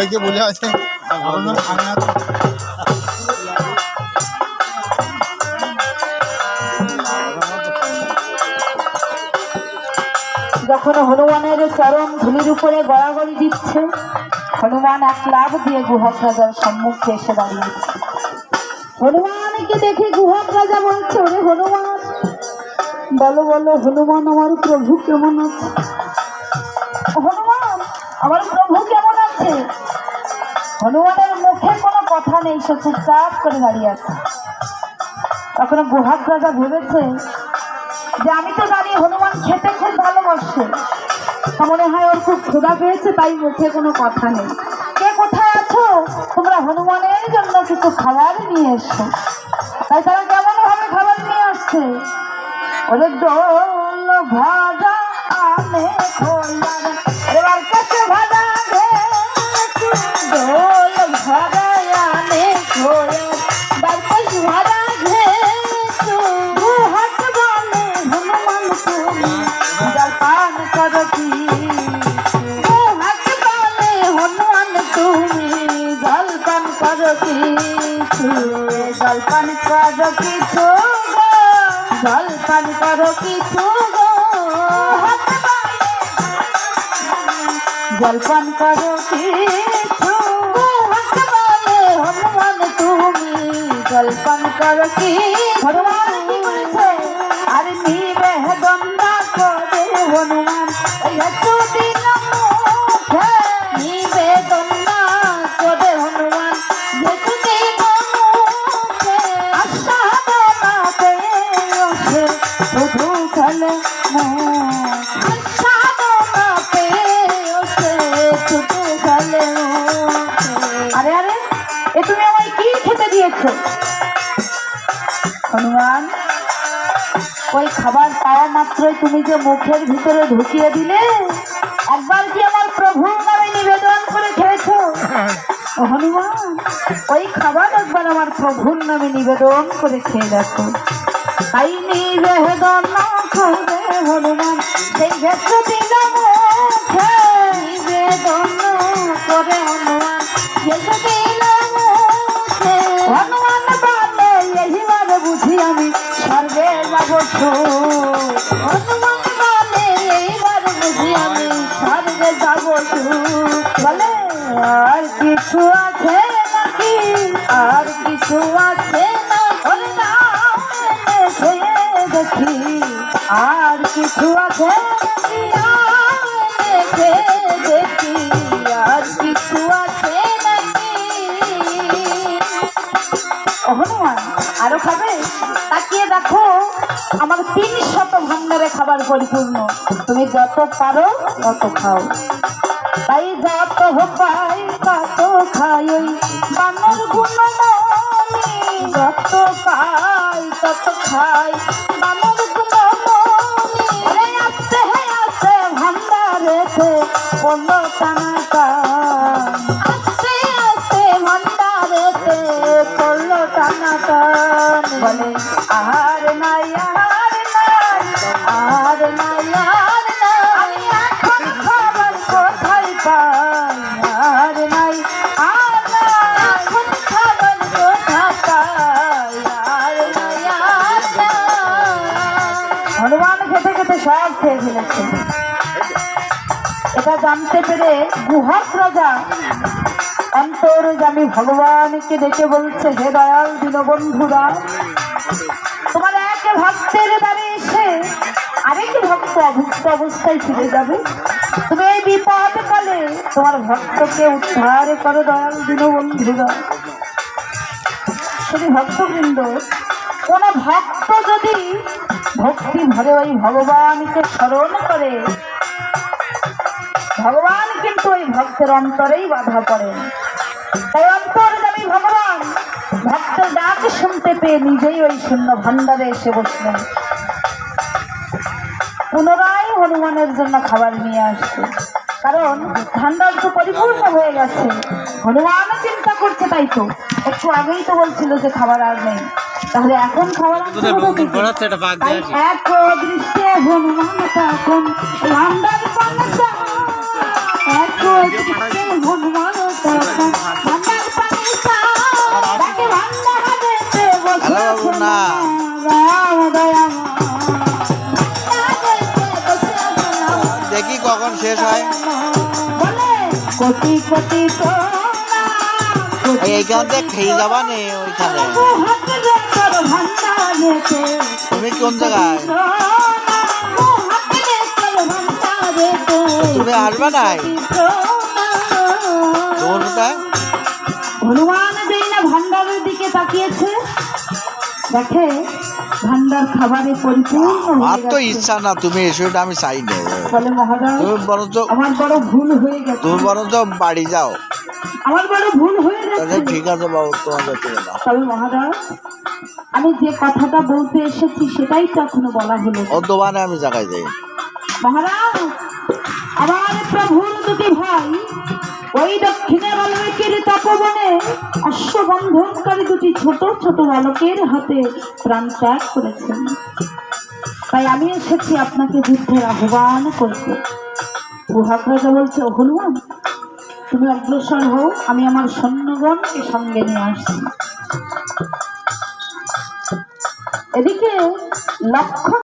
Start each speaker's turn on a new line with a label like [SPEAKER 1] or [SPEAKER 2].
[SPEAKER 1] সবাইকে বলে আছে
[SPEAKER 2] যখন হনুমানের চরণ ধুলির উপরে গড়াগড়ি দিচ্ছে, হনুমান এক লাভ দিয়ে গুহক রাজার সম্মুখে এসে দাঁড়িয়েছে হনুমানকে দেখে গুহক রাজা বলছে, ওরে হনুমান, বলো বলো, হনুমান আমার প্রভু কেমন আছে? হনুমান, আমার প্রভু কেমন আছে? হনুমানের মুখে কোনো কথা নেই, সে চুপচাপ করে দাঁড়িয়ে আছে। তখন গুহাক রাজা ভেবেছে যে আমি তো জানি হনুমান খেতে খুব ভালোবাসে। মনে হয় ওর খুব ক্ষুধা পেয়েছে, তাই মুখে কোনো কথা নেই। কে কোথায় আছো? তোমরা হনুমানের জন্য কিছু খাবার নিয়ে এসো। তাই তারা কেমন ভাবে খাবার নিয়ে আসছে? ওদের ডোল জলপান করো কিছু গো, জলপান করো কিছু গো। জলপান করো কিছু হনুমান, তুমি জলপান করো কি হনুমান আর নিবে গঙ্গা করে হনুমান। দিন এ তুমি আমায় কি খেতে দিয়েছ? হনুমান, ওই খাবার পাওয়া মাত্রই তুমি যে মুখের ভিতরে ঢুকিয়ে দিলে, একবার কি আমার প্রভু নামে নিবেদন করে খেয়েছো? হনুমান, ওই খাবার একবার আমার প্রভুর নামে নিবেদন করে খেয়ে দেখো। তাই নিবেদন করে হনুমান, সেই ভেসে দিল নিবেদন করে হনুমান। যাব হনুমান যাব আর কিছু আছে আর কিছু আছে দেখি আর কিছু আছে দেখি আর কিছু আছে নাকি? হনুমান আরও খাবে? খাবার পরিপূর্ণ। তুমি যত পারো তত খাও। তাই যত পাই তত খাই। বানর গুণমণি যত পাই তত খাই। টানাটা বলে, আহার নাই আর নাই। হনুমান খেতে খেতে সব খেয়ে ফেলেছে। এটা জানতে পেরে গুহাক রাজা অন্তর্জামী ভগবানকে ডেকে বলছে, হে দয়াল দীনবন্ধুরা তোমার এক ভক্তের দ্বারে এসে আরেক ভক্ত অভুক্ত অবস্থায় ফিরে যাবে। তুমি তোমার ভক্তকে উদ্ধার করো দয়াল দীনবন্ধুরা শুধু ভক্তবৃন্দ, কোন ভক্ত যদি ভক্তি ভরে ওই ভগবানকে স্মরণ করে, ভগবান কিন্তু ওই ভক্তের অন্তরেই বাধা পড়েন তাই অন্তর্জামী ভগবান ভক্তের ডাক শুনতে পেয়ে নিজেই ওই শূন্য ভান্ডারে এসে বসলেন। পুনরায় হনুমানের জন্য খাবার নিয়ে আসছে। কারণ ভান্ডার তো পরিপূর্ণ হয়ে গেছে। হনুমানও চিন্তা করছে তাই তো। একটু আগেই তো বলছিল যে খাবার আর নেই। তাহলে এখন খাবার তাই এক দৃষ্টে হনুমান তখন ভান্ডার এক হনুমান
[SPEAKER 3] দেখি কখন শেষ হয়। এইখান থেকে খেয়ে যাবা নে ওইখানে। তুমি কোন জায়গায়? তুমি আসবে নাই?
[SPEAKER 2] হনুমান যেই না ভান্ডারের দিকে তাকিয়েছে। দেখে ভান্ডার খাবারে পরিপূর্ণ
[SPEAKER 3] আমার তো ইচ্ছা না তুমি এসো এটা আমি চাই না।
[SPEAKER 2] বলে মহারাজ
[SPEAKER 3] তুমি বরঞ্চ
[SPEAKER 2] আমার বড় ভুল হয়ে গেছে।
[SPEAKER 3] তুমি বরঞ্চ বাড়ি যাও।
[SPEAKER 2] আমার বড় ভুল হয়ে গেছে।
[SPEAKER 3] ঠিক আছে বাবু
[SPEAKER 2] তবে মহারাজ আমি যে কথাটা বলতে এসেছি সেটাই তো এখনও বলা হলো।
[SPEAKER 3] ও দোকানে আমি জায়গায় যাই।
[SPEAKER 2] মহারাজ আমার প্রভুর দুটি ভাই ওই দক্ষিণে বাল্মীকির তপবনে অশ্ববন্ধনকারী দুটি ছোট ছোট বালকের হাতে প্রাণ ত্যাগ করেছেন। তাই আমি এসেছি আপনাকে যুদ্ধের আহ্বান করতে। গুহাক রাজা বলছে "ও হনুমান, তুমি অগ্রসর হও, আমি আমার সৈন্যগণকে সঙ্গে নিয়ে আসছি। এদিকে লক্ষ্য